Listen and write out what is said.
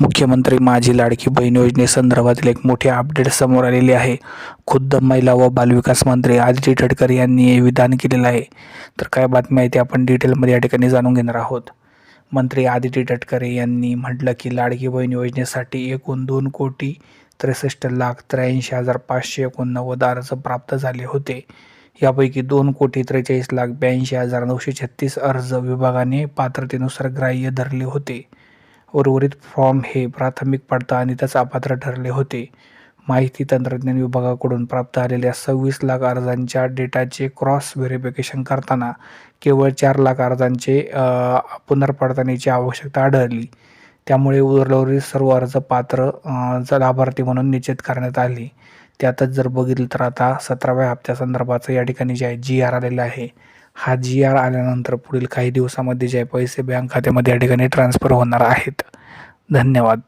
मुख्यमंत्री माझी लाडकी बहीण योजनेसंदर्भातील एक मोठी अपडेट समोर आलेली आहे. खुद्द महिला व बालविकास मंत्री आदिती ठटकर यांनी हे विधान केलेलं आहे. तर काय बातमी आहे ते आपण डिटेलमध्ये या ठिकाणी जाणून घेणार आहोत. मंत्री आदिती ठटकरे यांनी म्हटलं की लाडकी बहीण योजनेसाठी एकूण दोन कोटी त्रेसष्ट लाख त्र्याऐंशी हजार पाचशे एकोणनव्वद अर्ज प्राप्त झाले होते. यापैकी दोन कोटी त्रेचाळीस लाख ब्याऐंशी हजार नऊशे छत्तीस अर्ज विभागाने पात्रतेनुसार ग्राह्य धरले होते. उर्वरित फॉर्म हे प्राथमिक पडताळणीतच अपात्र ठरले होते. माहिती तंत्रज्ञान विभागाकडून प्राप्त झालेल्या सव्वीस लाख अर्जांच्या डेटाचे क्रॉस व्हेरिफिकेशन करताना केवळ चार लाख अर्जांचे पुनर्पडताळणीची आवश्यकता आढळली. त्यामुळे उर्वरित सर्व अर्ज पात्र लाभार्थी म्हणून निश्चित करण्यात आले. त्यातच जर बघितलं तर आता सतराव्या हप्त्यासंदर्भाचं या ठिकाणी जे आहे जी आर आलेलं आहे. हा जी आर आल्यानंतर पुढील काही दिवसामध्ये जे आहे पैसे बँक खात्यामध्ये या ठिकाणी ट्रान्स्फर होणार आहेत. धन्यवाद.